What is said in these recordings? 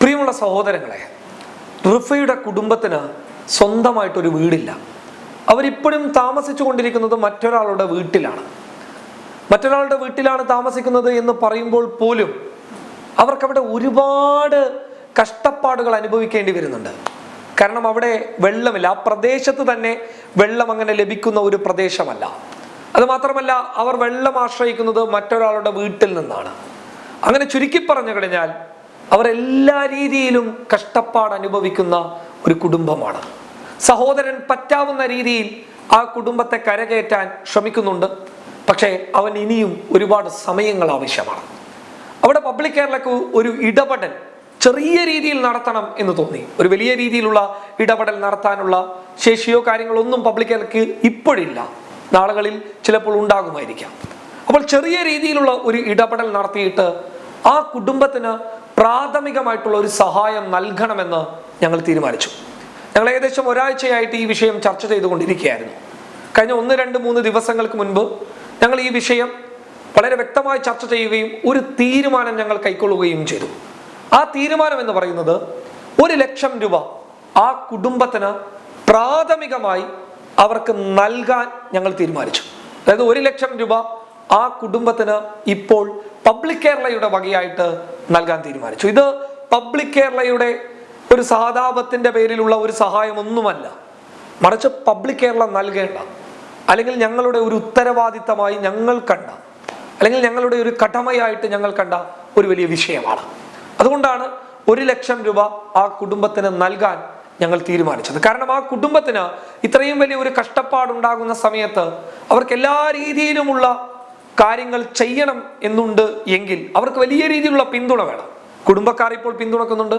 പ്രിയമുള്ള സഹോദരങ്ങളെ റിഫയുടെ കുടുംബത്തിന് സ്വന്തമായിട്ടൊരു വീടില്ല. അവരിപ്പോഴും താമസിച്ചു കൊണ്ടിരിക്കുന്നത് മറ്റൊരാളുടെ വീട്ടിലാണ്. മറ്റൊരാളുടെ വീട്ടിലാണ് താമസിക്കുന്നത് എന്ന് പറയുമ്പോൾ പോലും അവർക്കവിടെ ഒരുപാട് കഷ്ടപ്പാടുകൾ അനുഭവിക്കേണ്ടി വരുന്നുണ്ട്. കാരണം അവിടെ വെള്ളമില്ല. ആ പ്രദേശത്ത് തന്നെ വെള്ളം അങ്ങനെ ലഭിക്കുന്ന ഒരു പ്രദേശമല്ല. അത് മാത്രമല്ല അവർ വെള്ളം ആശ്രയിക്കുന്നത് മറ്റൊരാളുടെ വീട്ടിൽ നിന്നാണ്. അങ്ങനെ ചുരുക്കി പറഞ്ഞു കഴിഞ്ഞാൽ അവർ എല്ലാ രീതിയിലും കഷ്ടപ്പാട് അനുഭവിക്കുന്ന ഒരു കുടുംബമാണ്. സഹോദരൻ പറ്റാവുന്ന രീതിയിൽ ആ കുടുംബത്തെ കരകയറ്റാൻ ശ്രമിക്കുന്നുണ്ട്. പക്ഷേ അവൻ ഇനിയും ഒരുപാട് സമയങ്ങൾ ആവശ്യമാണ്. അവിടെ പബ്ലിക് കേരളക്ക് ഒരു ഇടപെടൽ ചെറിയ രീതിയിൽ നടത്തണം എന്ന് തോന്നി. ഒരു വലിയ രീതിയിലുള്ള ഇടപെടൽ നടത്താനുള്ള ശേഷിയോ കാര്യങ്ങളോ ഒന്നും പബ്ലിക് കേരളക്ക് ഇപ്പോഴില്ല. നാളുകളിൽ ചിലപ്പോൾ ഉണ്ടാകുമായിരിക്കാം. അപ്പോൾ ചെറിയ രീതിയിലുള്ള ഒരു ഇടപെടൽ നടത്തിയിട്ട് ആ കുടുംബത്തിന് പ്രാഥമികമായിട്ടുള്ള ഒരു സഹായം നൽകണമെന്ന് ഞങ്ങൾ തീരുമാനിച്ചു. ഞങ്ങൾ ഏകദേശം ഒരാഴ്ചയായിട്ട് ഈ വിഷയം ചർച്ച ചെയ്തുകൊണ്ടിരിക്കുകയായിരുന്നു. കഴിഞ്ഞ ഒന്ന് രണ്ട് മൂന്ന് ദിവസങ്ങൾക്ക് മുൻപ് ഞങ്ങൾ ഈ വിഷയം വളരെ വ്യക്തമായി ചർച്ച ചെയ്യുകയും ഒരു തീരുമാനം ഞങ്ങൾ കൈക്കൊള്ളുകയും ചെയ്തു. ആ തീരുമാനം എന്ന് പറയുന്നത് ഒരു ലക്ഷം രൂപ ആ കുടുംബത്തിന് പ്രാഥമികമായി അവർക്ക് നൽകാൻ ഞങ്ങൾ തീരുമാനിച്ചു. അതായത് ഒരു ലക്ഷം രൂപ ആ കുടുംബത്തിന് ഇപ്പോൾ പബ്ലിക് കേരളയുടെ വകയായിട്ട് നൽകാൻ തീരുമാനിച്ചു. ഇത് പബ്ലിക് കേരളയുടെ ഒരു സഹതാപത്തിന്റെ പേരിലുള്ള ഒരു സഹായമൊന്നുമല്ല. മറിച്ച് പബ്ലിക് കേരള നൽകേണ്ട അല്ലെങ്കിൽ ഞങ്ങളുടെ ഒരു ഉത്തരവാദിത്തമായി ഞങ്ങൾ കണ്ട അല്ലെങ്കിൽ ഞങ്ങളുടെ ഒരു കടമയായിട്ട് ഞങ്ങൾ കണ്ട ഒരു വലിയ വിഷയമാണ്. അതുകൊണ്ടാണ് ഒരു ലക്ഷം രൂപ ആ കുടുംബത്തിന് നൽകാൻ ഞങ്ങൾ തീരുമാനിച്ചത്. കാരണം ആ കുടുംബത്തിന് ഇത്രയും വലിയ ഒരു കഷ്ടപ്പാടുണ്ടാകുന്ന സമയത്ത് അവർക്ക് എല്ലാ രീതിയിലുമുള്ള കാര്യങ്ങൾ ചെയ്യണം എന്നുണ്ട് എങ്കിൽ അവർക്ക് വലിയ രീതിയിലുള്ള പിന്തുണ വേണം. കുടുംബക്കാർ ഇപ്പോൾ പിന്തുണക്കുന്നുണ്ട്.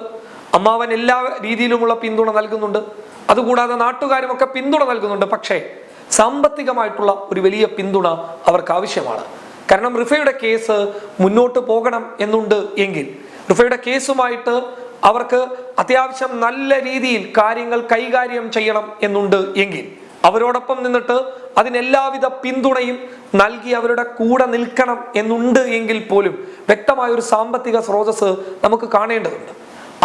അമ്മാവൻ എല്ലാ രീതിയിലുമുള്ള പിന്തുണ നൽകുന്നുണ്ട്. അതുകൂടാതെ നാട്ടുകാരും ഒക്കെ പിന്തുണ നൽകുന്നുണ്ട്. പക്ഷേ സാമ്പത്തികമായിട്ടുള്ള ഒരു വലിയ പിന്തുണ അവർക്ക് ആവശ്യമാണ്. കാരണം റിഫയുടെ കേസ് മുന്നോട്ട് പോകണം എന്നുണ്ട് എങ്കിൽ റിഫയുടെ കേസുമായിട്ട് അവർക്ക് അത്യാവശ്യം നല്ല രീതിയിൽ കാര്യങ്ങൾ കൈകാര്യം ചെയ്യണം എന്നുണ്ട് എങ്കിൽ അവരോടൊപ്പം നിന്നിട്ട് അതിനെല്ലാവിധ പിന്തുണയും നൽകി അവരുടെ കൂടെ നിൽക്കണം എന്നുണ്ട് എങ്കിൽ പോലും വ്യക്തമായ ഒരു സാമ്പത്തിക സ്രോതസ് നമുക്ക് കാണേണ്ടതുണ്ട്.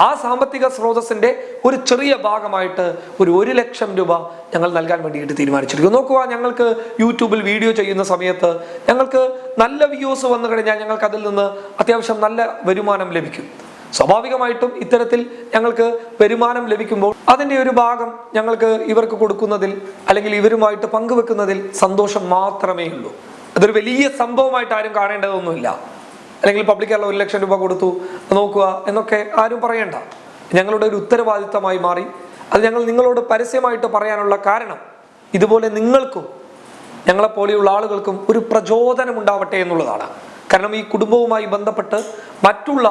ആ സാമ്പത്തിക സ്രോതസ്സിന്റെ ഒരു ചെറിയ ഭാഗമായിട്ട് ഒരു ഒരു ലക്ഷം രൂപ ഞങ്ങൾ നൽകാൻ വേണ്ടിയിട്ട് തീരുമാനിച്ചിരിക്കുന്നു. നോക്കുക ഞങ്ങൾക്ക് യൂട്യൂബിൽ വീഡിയോ ചെയ്യുന്ന സമയത്ത് ഞങ്ങൾക്ക് നല്ല വ്യൂസ് വന്നു കഴിഞ്ഞാൽ ഞങ്ങൾക്ക് അതിൽ നിന്ന് അത്യാവശ്യം നല്ല വരുമാനം ലഭിക്കും. സ്വാഭാവികമായിട്ടും ഇത്തരത്തിൽ ഞങ്ങൾക്ക് വരുമാനം ലഭിക്കുമ്പോൾ അതിന്റെ ഒരു ഭാഗം ഞങ്ങൾക്ക് ഇവർക്ക് കൊടുക്കുന്നതിൽ അല്ലെങ്കിൽ ഇവരുമായിട്ട് പങ്കുവെക്കുന്നതിൽ സന്തോഷം മാത്രമേ ഉള്ളൂ. അതൊരു വലിയ സംഭവമായിട്ട് ആരും കാണേണ്ടതൊന്നുമില്ല. അല്ലെങ്കിൽ പബ്ലിക് കേരള ഒരു ലക്ഷം രൂപ കൊടുത്തു നോക്കുക എന്നൊക്കെ ആരും പറയണ്ട. ഞങ്ങളുടെ ഒരു ഉത്തരവാദിത്തമായി മാറി. അത് ഞങ്ങൾ നിങ്ങളോട് പരസ്യമായിട്ട് പറയാനുള്ള കാരണം ഇതുപോലെ നിങ്ങൾക്കും ഞങ്ങളെ പോലെയുള്ള ആളുകൾക്കും ഒരു പ്രചോദനം ഉണ്ടാവട്ടെ എന്നുള്ളതാണ്. കാരണം ഈ കുടുംബവുമായി ബന്ധപ്പെട്ട് മറ്റുള്ള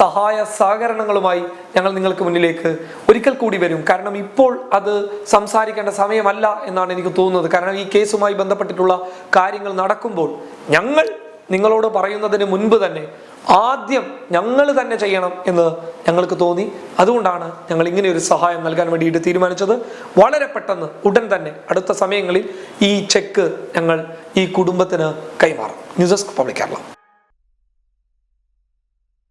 സഹായ സഹകരണങ്ങളുമായി ഞങ്ങൾ നിങ്ങൾക്ക് മുന്നിലേക്ക് ഒരിക്കൽ കൂടി വരും. കാരണം ഇപ്പോൾ അത് സംസാരിക്കേണ്ട സമയമല്ല എന്നാണ് എനിക്ക് തോന്നുന്നത്. കാരണം ഈ കേസുമായി ബന്ധപ്പെട്ടിട്ടുള്ള കാര്യങ്ങൾ നടക്കുമ്പോൾ ഞങ്ങൾ നിങ്ങളോട് പറയുന്നതിന് മുൻപ് തന്നെ ആദ്യം ഞങ്ങൾ തന്നെ ചെയ്യണം എന്ന് ഞങ്ങൾക്ക് തോന്നി. അതുകൊണ്ടാണ് ഞങ്ങൾ ഇങ്ങനെ ഒരു സഹായം നൽകാൻ വേണ്ടിയിട്ട് തീരുമാനിച്ചത്. വളരെ പെട്ടെന്ന് ഉടൻ തന്നെ അടുത്ത സമയങ്ങളിൽ ഈ ചെക്ക് ഞങ്ങൾ ഈ കുടുംബത്തിന് കൈമാറും. News desk public Kerala.